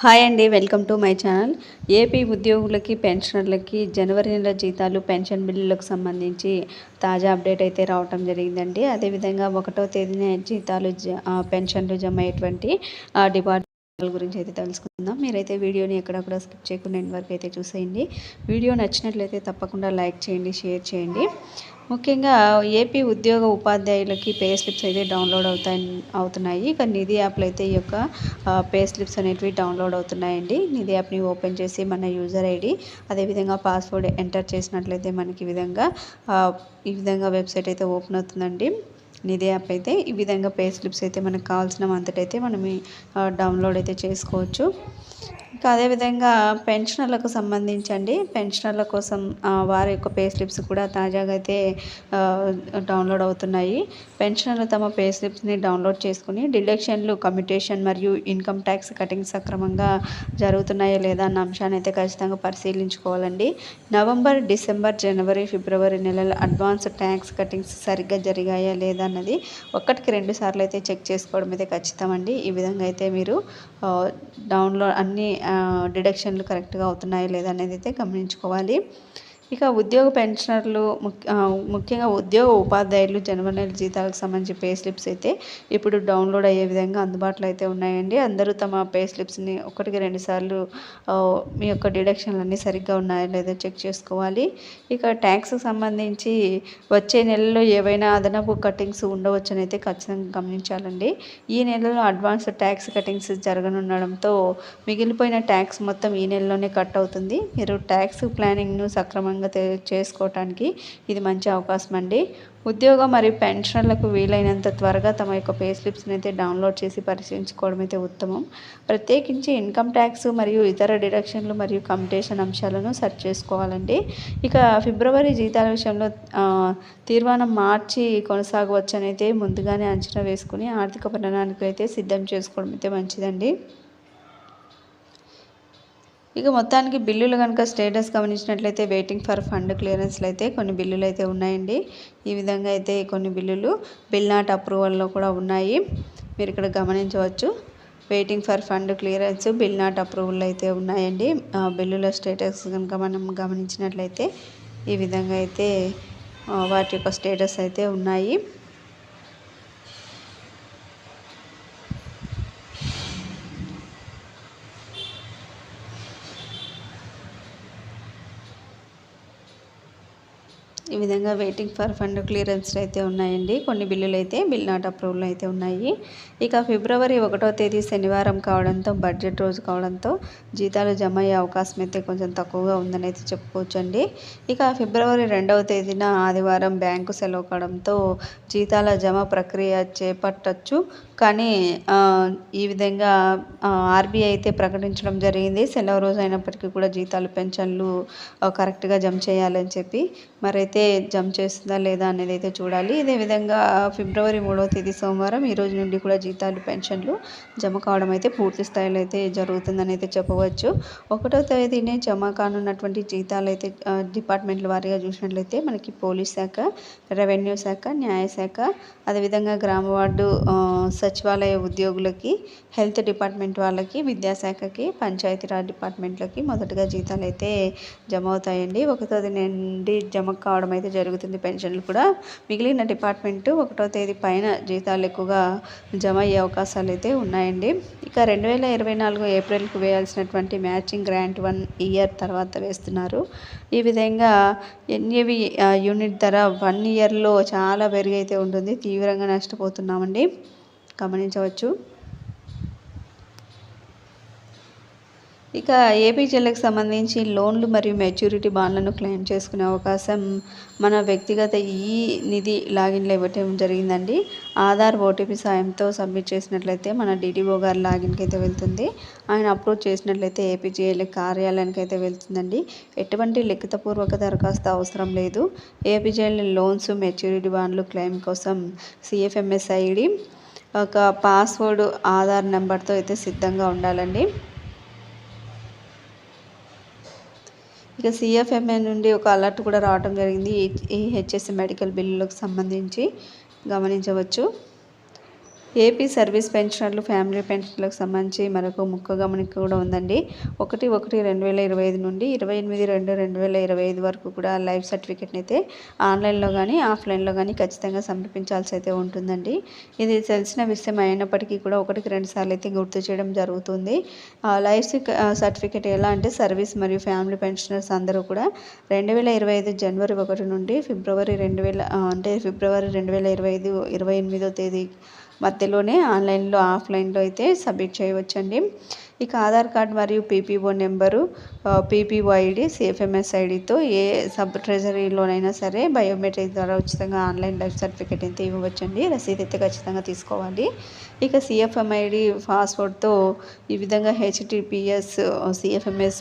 Hi అండి welcome to my channel. AP ఉద్యోగులకి పెన్షనర్లకి జనవరి నెల జీతాలు పెన్షన్ బిల్లులకు సంబంధించి తాజా అప్డేట్ అయితే రావటం జరిగిందండి. అదేవిధంగా ఒకటో తేదీన జీతాలు జ పెన్షన్లు జమ అయ్యేటువంటి డిపార్ట్మెంట్ గురించి అయితే తెలుసుకుందాం. మీరైతే వీడియోని ఎక్కడక్కడ స్కిప్ చేయకుండా ఎండ్ వరకు అయితే చూసేయండి. వీడియో నచ్చినట్లయితే తప్పకుండా లైక్ చేయండి షేర్ చేయండి. ముఖ్యంగా ఏపీ ఉద్యోగ ఉపాధ్యాయులకి పే స్లిప్స్ అయితే డౌన్లోడ్ అవుతాయి అవుతున్నాయి. ఇక నిధి యాప్లో అయితే ఈ యొక్క పే స్లిప్స్ అనేటివి డౌన్లోడ్ అవుతున్నాయండి. నిధి యాప్ని ఓపెన్ చేసి మన యూజర్ ఐడి అదేవిధంగా పాస్వర్డ్ ఎంటర్ చేసినట్లయితే మనకి ఈ విధంగా ఈ విధంగా వెబ్సైట్ అయితే ఓపెన్ అవుతుందండి. నిధి యాప్ అయితే ఈ విధంగా పే స్లిప్స్ అయితే మనకు కావాల్సిన అంతటైతే మనం డౌన్లోడ్ అయితే చేసుకోవచ్చు. ఇంకా అదేవిధంగా పెన్షనర్లకు సంబంధించండి. పెన్షనర్ల కోసం వారి యొక్క పే స్లిప్స్ కూడా తాజాగా అయితే డౌన్లోడ్ అవుతున్నాయి. పెన్షనర్లు తమ పే స్లిప్స్ని డౌన్లోడ్ చేసుకుని డిడక్షన్లు కమ్యూటేషన్ మరియు ఇన్కమ్ ట్యాక్స్ కటింగ్ సక్రమంగా జరుగుతున్నాయా లేదా అన్న అంశాన్ని అయితే ఖచ్చితంగా పరిశీలించుకోవాలండి. నవంబర్ డిసెంబర్ జనవరి ఫిబ్రవరి నెలల అడ్వాన్స్ ట్యాక్స్ కటింగ్స్ సరిగ్గా జరిగాయా లేదా అన్నది ఒక్కటికి రెండు సార్లు అయితే చెక్ చేసుకోవడం అయితే ఖచ్చితం అండి ఈ విధంగా అయితే మీరు డౌన్లో డౌన్లోడ్ అన్ని డిడక్షన్లు కరెక్ట్గా అవుతున్నాయా లేదా అనేది అయితే గమనించుకోవాలి. ఇక ఉద్యోగ పెన్షనర్లు ముఖ్య ముఖ్యంగా ఉద్యోగ ఉపాధ్యాయులు జనవరి నెల జీతాలకు సంబంధించి పే స్లిప్స్ అయితే ఇప్పుడు డౌన్లోడ్ అయ్యే విధంగా అందుబాటులో అయితే ఉన్నాయండి. అందరూ తమ పే స్లిప్స్ని ఒకటికి రెండు సార్లు మీ యొక్క డిడక్షన్లు అన్నీ సరిగ్గా ఉన్నాయో లేదో చెక్ చేసుకోవాలి. ఇక ట్యాక్స్కి సంబంధించి వచ్చే నెలలో ఏవైనా అదనపు కట్టింగ్స్ ఉండవచ్చని అయితే ఖచ్చితంగా గమనించాలండి. ఈ నెలలో అడ్వాన్స్ ట్యాక్స్ కటింగ్స్ జరగనుండడంతో మిగిలిపోయిన ట్యాక్స్ మొత్తం ఈ నెలలోనే కట్ అవుతుంది. మీరు ట్యాక్స్ ప్లానింగ్ను సక్రమంగా తె- చేసుకోవటానికి ఇది మంచి అవకాశం అండి. ఉద్యోగ మరియు పెన్షనర్లకు వీలైనంత త్వరగా తమ యొక్క పే స్లిప్స్ని అయితే డౌన్లోడ్ చేసి పరిశీలించుకోవడం అయితే ఉత్తమం. ప్రత్యేకించి ఇన్కమ్ ట్యాక్స్ మరియు ఇతర డిడక్షన్లు మరియు కంపిటేషన్ అంశాలను సెర్చ్ చేసుకోవాలండి. ఇక ఫిబ్రవరి జీతాల విషయంలో తీర్మానం మార్చి కొనసాగవచ్చనైతే అయితే ముందుగానే అంచనా వేసుకుని ఆర్థిక ప్రణాళిక అయితే సిద్ధం చేసుకోవడం అయితే మంచిదండి. ఇక మొత్తానికి బిల్లులు కనుక స్టేటస్ గమనించినట్లయితే వెయిటింగ్ ఫర్ ఫండ్ క్లియరెన్స్లు అయితే కొన్ని బిల్లులు అయితే ఉన్నాయండి. ఈ విధంగా అయితే కొన్ని బిల్లులు బిల్ నాట్ అప్రూవల్లో కూడా ఉన్నాయి. మీరు ఇక్కడ గమనించవచ్చు. Waiting for fund clearance bill not approval అయితే ఉన్నాయండి బిల్లుల స్టేటస్ కనుక మనం గమనించినట్లయితే ఈ విధంగా అయితే వాటి యొక్క స్టేటస్ అయితే ఉన్నాయి. ఈ విధంగా వెయిటింగ్ ఫర్ ఫండ్ క్లియరెన్స్ అయితే ఉన్నాయండి. కొన్ని బిల్లులు అయితే బిల్ నాట్ అప్రూవల్ అయితే ఉన్నాయి. ఇక ఫిబ్రవరి ఒకటో తేదీ శనివారం కావడంతో బడ్జెట్ రోజు కావడంతో జీతాలు జమ అయ్యే అవకాశం అయితే కొంచెం తక్కువగా ఉందని అయితే చెప్పుకోవచ్చండి. ఇక ఫిబ్రవరి రెండవ తేదీన ఆదివారం బ్యాంకు సెలవు కావడంతో జీతాల జమ ప్రక్రియ చేపట్టచ్చు. కానీ ఈ విధంగా ఆర్బీఐ అయితే ప్రకటించడం జరిగింది. సెలవు రోజు అయినప్పటికీ కూడా జీతాలు పెన్షన్లు కరెక్ట్గా జమ చేయాలని చెప్పి. మరైతే జమ చేస్తుందా లేదా అనేది అయితే చూడాలి. ఇదే విధంగా ఫిబ్రవరి మూడవ తేదీ సోమవారం ఈ రోజు నుండి కూడా జీతాలు పెన్షన్లు జమ కావడం అయితే పూర్తి స్థాయిలో అయితే జరుగుతుందని అయితే చెప్పవచ్చు. ఒకటో తేదీనే జమ కానున్నటువంటి జీతాలు అయితే డిపార్ట్మెంట్ల వారీగా చూసినట్లయితే మనకి పోలీస్ శాఖ రెవెన్యూ శాఖ న్యాయశాఖ అదేవిధంగా గ్రామ వార్డు సచివాలయ ఉద్యోగులకి హెల్త్ డిపార్ట్మెంట్ వాళ్ళకి విద్యాశాఖకి పంచాయతీరాజ్ డిపార్ట్మెంట్లకి మొదటగా జీతాలు అయితే జమ అవుతాయండి ఒకటో తేదీ నుండి జమ కావడం అయితే జరుగుతుంది. పెన్షన్లు కూడా మిగిలిన డిపార్ట్మెంట్ ఒకటో తేదీ పైన జీతాలు ఎక్కువగా జమ అయ్యే అవకాశాలు అయితే ఉన్నాయండి. ఇక రెండు వేల ఇరవై నాలుగు ఏప్రిల్కి వేయాల్సినటువంటి మ్యాచింగ్ గ్రాంట్ వన్ ఇయర్ తర్వాత వేస్తున్నారు. ఈ విధంగా ఎన్ఏవి యూనిట్ ధర వన్ ఇయర్లో చాలా పెరిగైతే ఉంటుంది. తీవ్రంగా నష్టపోతున్నామండి. గమనించవచ్చు. ఇక ఏపీ జిల్లాకు సంబంధించి లోన్లు మరియు మెచ్యూరిటీ బాండ్లను క్లెయిమ్ చేసుకునే అవకాశం మన వ్యక్తిగత ఈ నిధి లాగిన్లో ఇవ్వటం జరిగిందండి. ఆధార్ ఓటీపీ సాయంతో సబ్మిట్ చేసినట్లయితే మన డీడీఓ గారి లాగిన్కి అయితే వెళ్తుంది. ఆయన అప్రూవ్ చేసినట్లయితే ఏపీజీఎల్ కార్యాలయానికి అయితే వెళ్తుందండి. ఎటువంటి లిఖితపూర్వక దరఖాస్తు అవసరం లేదు. ఏపీజేఎల్ లోన్స్ మెచ్యూరిటీ బాండ్లు క్లెయిమ్ కోసం సిఎఫ్ఎంఎస్ఐడి ఒక పాస్వర్డ్ ఆధార్ నెంబర్తో అయితే సిద్ధంగా ఉండాలండి. ఇక సిఎఫ్ఎంఏ నుండి ఒక అలర్ట్ కూడా రావడం జరిగింది. ఈ- హెచ్ఎస్ మెడికల్ బిల్లులకు సంబంధించి గమనించవచ్చు. ఏపీ సర్వీస్ పెన్షనర్లు ఫ్యామిలీ పెన్షన్లకు సంబంధించి మరొక ముక్క గమనిక కూడా ఉందండి. ఒకటి ఒకటి రెండు వేల ఇరవై ఐదు నుండి ఇరవై ఎనిమిది రెండు రెండు వేల ఇరవై ఐదు వరకు కూడా లైఫ్ సర్టిఫికేట్ని అయితే ఆన్లైన్లో కానీ ఆఫ్లైన్లో కానీ ఖచ్చితంగా సమర్పించాల్సి అయితే ఉంటుందండి. ఇది తెలిసిన విషయం అయినప్పటికీ కూడా ఒకటికి రెండు సార్లు అయితే గుర్తు చేయడం జరుగుతుంది. లైఫ్ సర్టిఫికేట్ ఎలా అంటే సర్వీస్ మరియు ఫ్యామిలీ పెన్షనర్స్ అందరూ కూడా రెండు వేల ఇరవై ఐదు జనవరి ఒకటి నుండి ఫిబ్రవరి రెండు వేల అంటే ఫిబ్రవరి రెండు వేల ఇరవై ఐదు ఇరవై ఎనిమిదో తేదీ మధ్యలోనే ఆన్లైన్లో ఆఫ్లైన్లో అయితే సబ్మిట్ చేయవచ్చండి. ఇక ఆధార్ కార్డ్ మరియు PPO number PPO ID CFMS ఐడితో ఏ సబ్ ట్రెజరీలోనైనా సరే బయోమెట్రిక్ ద్వారా ఉచితంగా ఆన్లైన్ లైఫ్ సర్టిఫికేట్ అయితే ఇవ్వవచ్చండి. రసీదు అయితే ఖచ్చితంగా తీసుకోవాలి. ఇక సిఎఫ్ఎంఐడి పాస్వర్డ్తో ఈ విధంగా HTTPS CFMS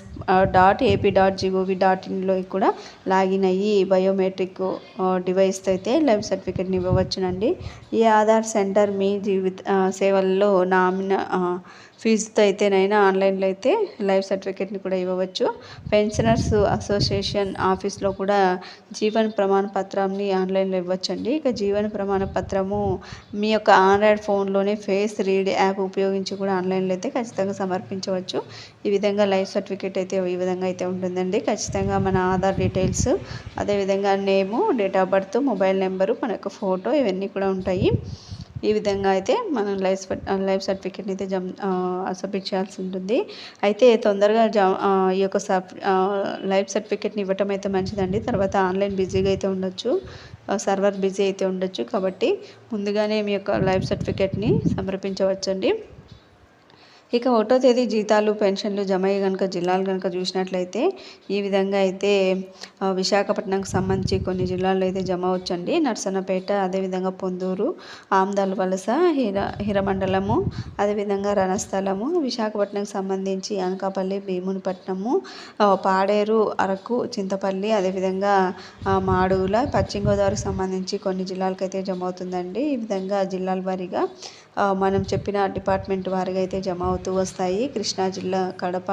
dot AP dot gov dot ఇన్లో కూడా లాగిన్ అయ్యి బయోమెట్రిక్ డివైస్తో అయితే లైఫ్ సర్టిఫికేట్ని ఇవ్వవచ్చునండి. ఈ ఆధార్ సెంటర్ మీ జీవిత సేవల్లో నామిన ఫీజుతో అయితేనైనా ఆన్లైన్లో అయితే లైఫ్ సర్టిఫికేట్ని కూడా ఇవ్వవచ్చు. పెన్షనర్స్ అసోసియేషన్ ఆఫీస్లో కూడా జీవన ప్రమాణ పత్రాన్ని ఆన్లైన్లో ఇవ్వచ్చండి. ఇక జీవన ప్రమాణ పత్రము మీ యొక్క ఆండ్రాయిడ్ ఫోన్లోనే ఫేస్ రీడ్ యాప్ ఉపయోగించి కూడా ఆన్లైన్లో అయితే ఖచ్చితంగా సమర్పించవచ్చు. ఈ విధంగా లైఫ్ సర్టిఫికేట్ అయితే ఈ విధంగా అయితే ఉంటుందండి. ఖచ్చితంగా మన ఆధార్ డీటెయిల్స్ అదేవిధంగా name date of birth mobile number మన యొక్క ఫోటో ఇవన్నీ కూడా ఉంటాయి. ఈ విధంగా అయితే మనం లైఫ్ లైఫ్ సర్టిఫికేట్ని అయితే జమ్ సబ్మిట్ చేయాల్సి ఉంటుంది. అయితే తొందరగా జ ఈ యొక్క సబ్ లైఫ్ సర్టిఫికేట్ని ఇవ్వటం అయితే మంచిదండి. తర్వాత ఆన్లైన్ బిజీగా అయితే ఉండొచ్చు. సర్వర్ బిజీ అయితే ఉండొచ్చు. కాబట్టి ముందుగానే మీ యొక్క లైఫ్ సర్టిఫికేట్ని సమర్పించవచ్చండి. ఇక ఒకటో తేదీ జీతాలు పెన్షన్లు జమ అయ్యి కనుక జిల్లాలు కనుక చూసినట్లయితే ఈ విధంగా అయితే విశాఖపట్నంకి సంబంధించి కొన్ని జిల్లాల్లో అయితే జమ అవచ్చండి నర్సన్నపేట అదేవిధంగా పొందూరు ఆమ్దాల వలస హిర హిరమండలము అదేవిధంగా రణస్థలము విశాఖపట్నంకి సంబంధించి అనకాపల్లి భీమునిపట్నము పాడేరు అరకు చింతపల్లి అదేవిధంగా మాడుగుల పశ్చిమ గోదావరికి సంబంధించి కొన్ని జిల్లాలకు అయితే జమ అవుతుందండి. ఈ విధంగా జిల్లాల వారీగా మనం చెప్పిన డిపార్ట్మెంట్ వారిగా అయితే జమ అవుతూ వస్తాయి. కృష్ణా జిల్లా కడప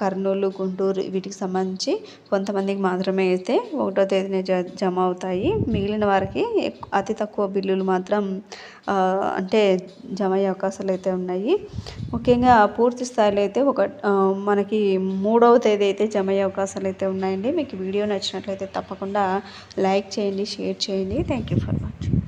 కర్నూలు గుంటూరు వీటికి సంబంధించి కొంతమందికి మాత్రమే అయితే ఒకటో తేదీన జ జమ అవుతాయి. మిగిలిన వారికి అతి తక్కువ బిల్లులు మాత్రం అంటే జమ అయ్యే అవకాశాలు అయితే ఉన్నాయి. ముఖ్యంగా పూర్తి స్థాయిలో అయితే ఒక మనకి మూడవ తేదీ అయితే జమ అయ్యే అవకాశాలు అయితే ఉన్నాయండి. మీకు వీడియో నచ్చినట్లయితే తప్పకుండా లైక్ చేయండి షేర్ చేయండి. Thank you for watching.